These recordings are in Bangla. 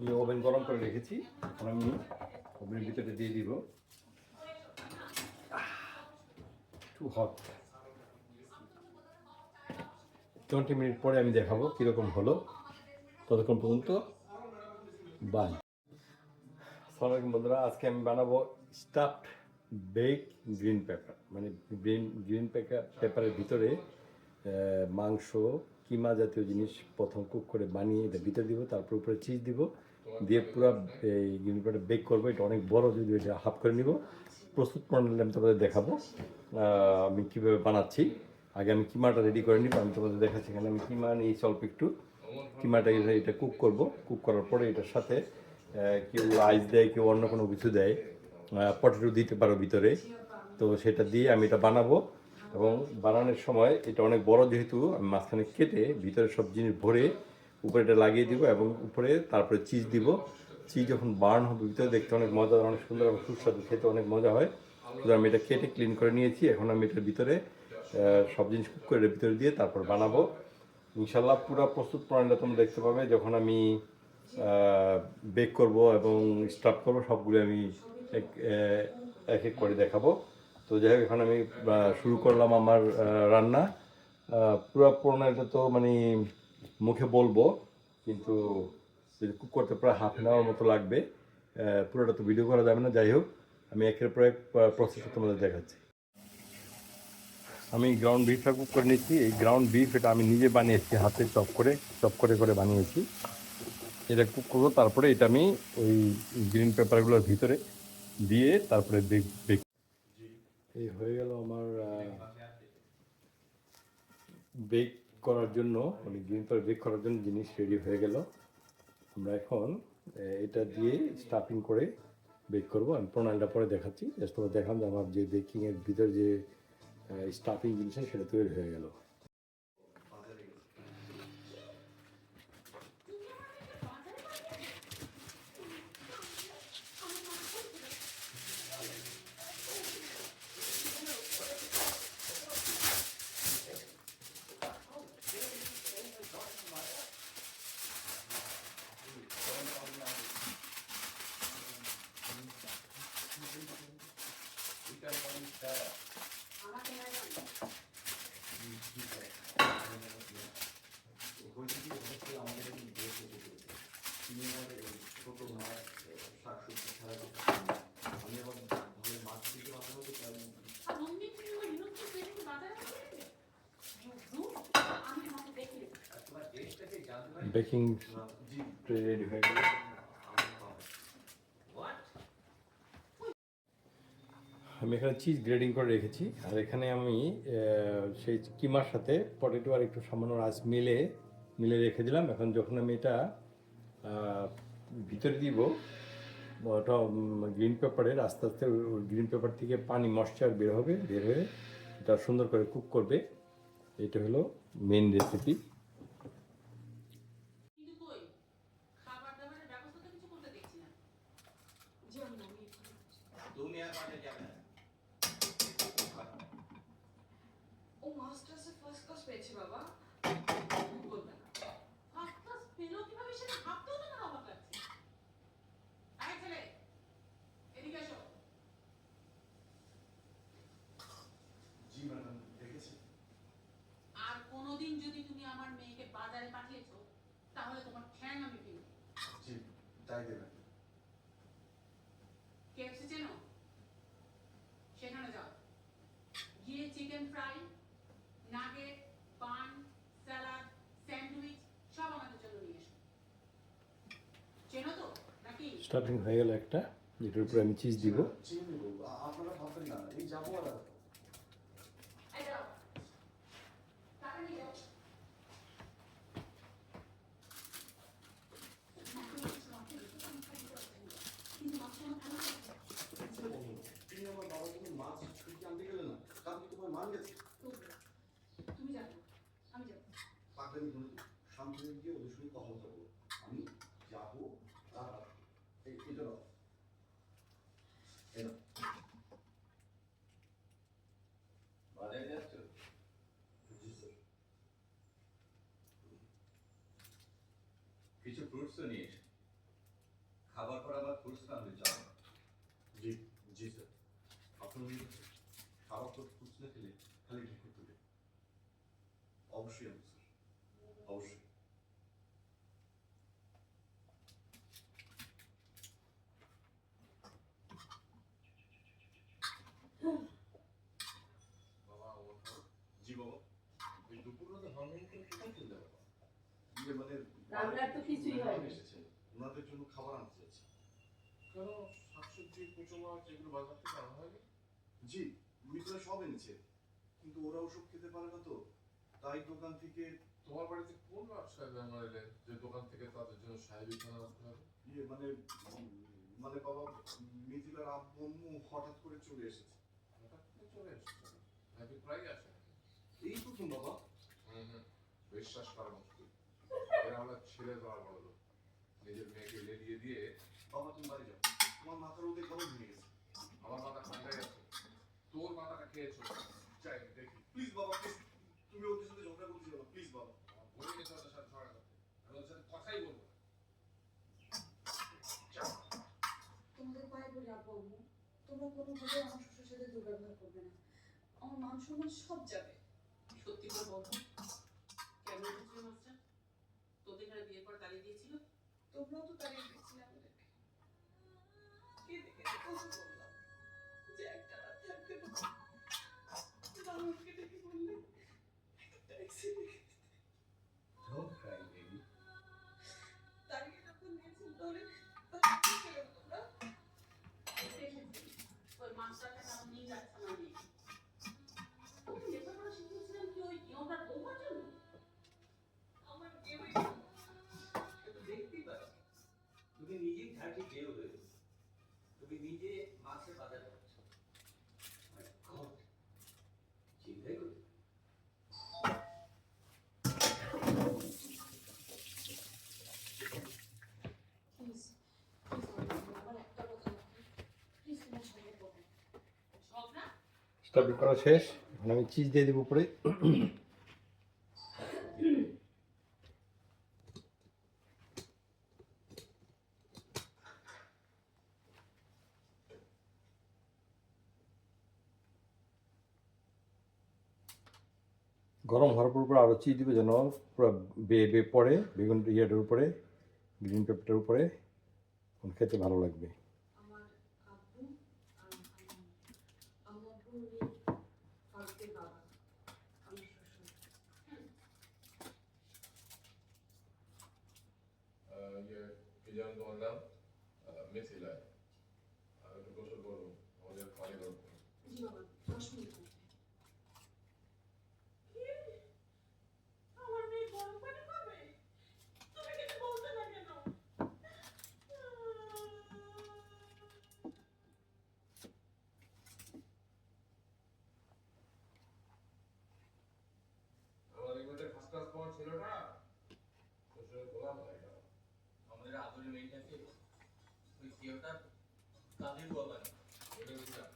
আমি ওভেন গরম করে রেখেছি। এখন আমি ওভেনের ভিতরে দিয়ে দিব। টু হট টোয়েন্টি মিনিট পরে আমি দেখাবো কীরকম হলো। ততক্ষণ পর্যন্ত বাই সালামালাইকুম বন্ধুরা, আজকে আমি বানাবো স্টাফড বেক গ্রিন পেপার মানে গ্রিন গ্রিন পেপার পেপারের ভিতরে মাংস, কিমা জাতীয় জিনিস প্রথম কুক করে বানিয়ে এটা ভিতরে দিব, তারপর উপরে চিজ দিব। দিয়ে পুরো এই গ্রিন বেক করব। এটা অনেক বড়, যদি এটা হাফ করে নিব। প্রস্তুত প্রণালী আমি তোমাদের দেখাবো। আমি কীভাবে বানাচ্ছি। আগে আমি কিমাটা রেডি করে নিব, আমি তোমাদের দেখাচ্ছি এখানে। আমি কিমা নিয়েছি অল্প একটু। কিমাটা এটা কুক করব। কুক করার পরে এটার সাথে কেউ আইস দেয়, কেউ অন্য কোনো কিছু দেয়। পটেটো দিতে পারো ভিতরে। তো সেটা দিয়ে আমি এটা বানাবো। এবং বানানোর সময় এটা অনেক বড় যেহেতু, আমি মাঝখানে কেটে ভিতরে সব জিনিস ভরে উপরে এটা লাগিয়ে দিব এবং উপরে তারপরে চিজ দিব। চিজ যখন বার্ন হবে, ভিতরে দেখতে অনেক মজা, অনেক সুন্দর এবং সুস্বাদু, খেতে অনেক মজা হয়। আমি এটা কেটে ক্লিন করে নিয়েছি। এখন আমি এটার ভিতরে সব জিনিস কুক করে ভিতরে দিয়ে তারপর বানাবো। ইনশাল্লাহ পুরো প্রস্তুত প্রণালীটা তোমরা দেখতে পাবে। যখন আমি বেক করব এবং স্টাফ করব, সবগুলো আমি এক এক এক করে দেখাবো। তো যাই হোক, এখন আমি শুরু করলাম আমার রান্না। পুরো প্রণালীটা তো মানে মুখে বলব, কিন্তু যদি কুক করতে প্রায় হাফ অ্যান আওয়ার মতো লাগবে পুরোটা তো ভিডিও করা যাবে না, যাই হোক, আমি একের পর এক প্রসেসটা তোমাদের দেখাচ্ছি। আমি গ্রাউন্ড বিফটা কুক করে নিচ্ছি। এই গ্রাউন্ড বিফ এটা আমি নিজে বানিয়েছি, হাতে চপ করে চপ করে করে বানিয়েছি। এটা কুক করব, তারপরে এটা আমি ওই গ্রিন পেপারগুলোর ভিতরে দিয়ে তারপরে বেক এই হয়ে গেল আমার বেক করার জন্য অনেক দিন পরে বেক করার জন্য জিনিস রেডি হয়ে গেল। আমরা এখন এটা দিয়ে স্টাফিং করে বেক করব। আমি প্রণালীটা পরে দেখাচ্ছি। জাস্ট তোমার দেখাম যে আমার যে বেকিংয়ের ভিতর যে স্টাফিং জিনিস সেটা তৈরি হয়ে গেল। বৈশিষ্ট্য আমাদের ছোটো মাছ শাক আমি আবার ভালো মাছ থেকে মাথামতো কারণ বেকিং রেডি হয়ে গেল। আমি এখানে চিজ গ্রেডিং করে রেখেছি। আর এখানে আমি সেই কিমার সাথে পটেটো আর একটু সামান্য রাইস মিলে মিলে রেখে দিলাম। এখন যখন আমি এটা ভিতরে দিব, ওটা গ্রিন পেপারের আস্তে আস্তে গ্রিন পেপার থেকে পানি ময়শ্চার বের হবে, বের হয়ে এটা সুন্দর করে কুক করবে। এটা হলো মেন রেসিপি কিন্তু কই খাবার দাবারের ব্যবস্থা তো কিছু করতে দেখছি না যেমন আমি তুমি আর পাশে যাবে না ও মাস্টার্সে ফার্স্ট ক্লাস পেয়েছে বাবা। বলবে না ফার্স্ট ক্লাস পেল কীভাবে সেটা ভাবতেও না অবাক লাগছে আয় ছেলে এদিকে এসো। জি ম্যাডাম দেখেছি। আর কোনোদিন যদি তুমি আমার মেয়েকে বাজারে পাঠিয়েছো তাহলে তোমার ঠ্যাং আমি জি তাই দেবেন কেএফসি চেনো সেখানে যাও গিয়ে চিকেন ফ্রাই নাগেট পান স্যালাড স্যান্ডউইচ সব আমাদের জন্য নিয়ে এসো চেনো তো নাকি স্টার্টিং হয়ে গেল একটা যেটার উপরে আমি চিজ দিব চিনি আপনারা ভাববেন না এই যাব আমি যাব হয়ে গিয়ে ওদের সঙ্গে কথা বলব আমি যাব আর আসব। এটা নাও। বাজারে যাচ্ছ কিছু ফ্রুটসও নিয়ে এসো। খাবার পর আবার ফুলস নামবে চল জি জি স্যার আপনার খাবার তো খুঁজলে খেলে খালি ঠিক করতে হবে অবশ্যই আমি অবশ্যই বাবা ওঠো জি বাবা ওই দুপুরবেলা হরমোন করে কোথায় চলে যাব মানে রান্নার তো কিছুই হয়নি। এসেছে। ওনাদের জন্য খাবার আনতে চাইছি। কেন শাকসবজি কুচো মাছ এগুলো বাজার থেকে আনা হয়নি? জি মিত্রা সব এনেছে কিন্তু ওরা ওসব খেতে পারে না তো। তাই দোকান থেকে তোমার বাড়িতে কোন ব্যবসায় ব্যামার এলেন যে দোকান থেকে তাদের জন্য সাহেবী খানা আনতে হবে? ইয়ে মানে উম, মানে বাবা মিথিলার আব্বু আম্মু হঠাৎ করে চলে এসেছে। হঠাৎ করে চলে এসেছে? প্রায় আসে? এই প্রথম বাবা। হুম হুম। বিশ্বাস করা মুশকিল এরা আমরা ছেড়ে বড় লোক। নিজের মেয়েকে লেলিয়ে দিয়ে বাবা তুমি বাড়ি যাও। তোমার মাথার রোদে গরম ভেঙে গেছে। আমার মাথা ঠান্ডায় আছে। তোর মাথাটা খেয়েছো। চাই দেখি। প্লিজ বাবা প্লিজ তুমি ওদের সাথে ঝগড়া করতে যাও প্লিজ বাবা। বলে গেছে ওদের সাথে ঝগড়া করতে। আমি ওদের সাথে কথাই বলব তোমাদের পায়ে বলি আব্বু তোমরা কোনোভাবে আমার শ্বশুর সাথে দুর্ব্যবহার করবে না। আমার মান সম্মান সব যাবে। সত্যি বলতো কেন উঠেছিল মাস্টার তাড়িয়ে দিয়েছিল? তোমরাও তো তাড়িয়ে দিয়েছিলে আমাদেরকে। কেঁদে কেঁদে তুমি নিজে মাসে বাজার করছ চিন্তাই স্টাফ করা শেষ আমি চিজ দিয়ে দেবো উপরে গরম হওয়ার পর আরও চিজ দিবে যেন পুরো বে বে পড়ে বেগুন ইয়েটার উপরে গ্রিন পেপারটার উপরে। খেতে ভালো লাগবে। আমার আব্বু আর আমার আব্বু উনি ফারুকের বাবা আমার শ্বশুর আহ, ইয়ে, কি যেন তোমার নাম? আহ, মিথিলা। আর একটু গোসল করব। আমাদের পানি গরম করো। জি বাবা দশ মিনিট মধ্যে আমার মেয়ে গরম পানি খাবে তুমি কিছু বলতে না কেন আমার এই মধ্যে first class পাওয়া ছেলেটা, শ্বশুরের গোলাম হয়ে গেল। আমাদের আদরের মেয়েটাকে ওই কেউটা কাজের বাবা না বলে দিলাম,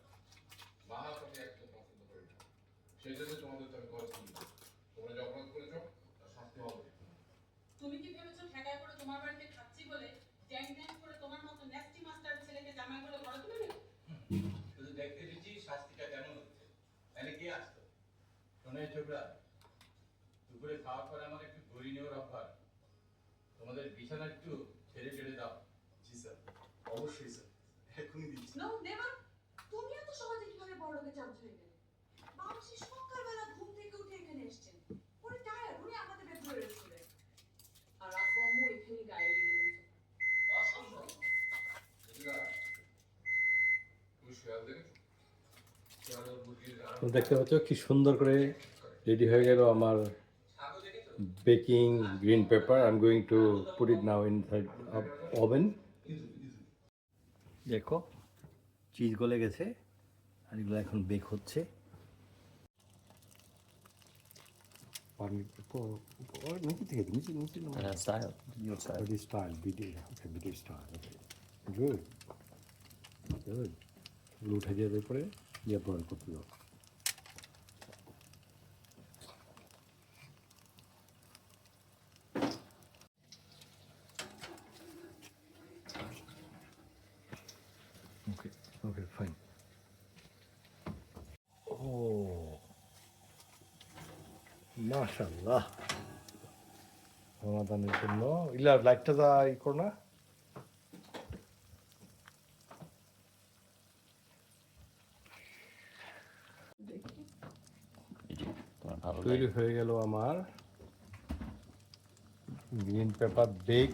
বাহাত আমি একদম পছন্দ করি না। তো আমি কথা দিই। তোমরা যে অপরাধ করেছ, তার শাস্তি হবে। তুমি কি ভেবেছো ঠেকায় করে তোমার বাড়িতে খাচ্ছি বলে ট্যাং ট্যাং করে তোমার মতো ন্যাস্টি মাস্টার ছেলেকে জামাই করে ঘরে তুলে নেবে শুধু দেখতে এসেছি শাস্তিটা কেমন হচ্ছে? তাহলে কে আসতো? শোনে ছোকরা দুপুরে খাওয়ার পরে আমার একটু দড়ি নেওয়ার অভ্যাস তোমাদের বিছানা একটু ছেড়ে ছেড়ে দাও। জি স্যার অবশ্যই স্যার এখনই দিচ্ছি। নো দেবা তুমি এত সহজে কীভাবে বড় লোকের চামচ হয়ে গেলে? বাবুসি সকালবেলা ঘুম থেকে উঠে এখানে এসেছেন উনি টায়ার্ড উনি আমাদের ভেতরে রেস্টুরেন্ট আর আব্বু আম্মু এখানে গায়ে দিয়ে দিলেন অসম্ভব বুঝলা? তুমি শেয়াল দেখেছ? শেয়াল ওর মুরগির রান তো দেখতে পাচ্ছ কি সুন্দর করে রেডি হয়ে গেল আমার baking green pepper. I am going to put it now in side oven দেখো চিজ গলে গেছে আর এগুলো এখন বেক হচ্ছে। উঠে যাবে পরে ব্যবহার করতে হবে ওকে ফাইন ও মাশাল্লাহ রমাদানের জন্য ইলা লাইটটা যা ই করো না তৈরি হয়ে গেল আমার। Green paper bake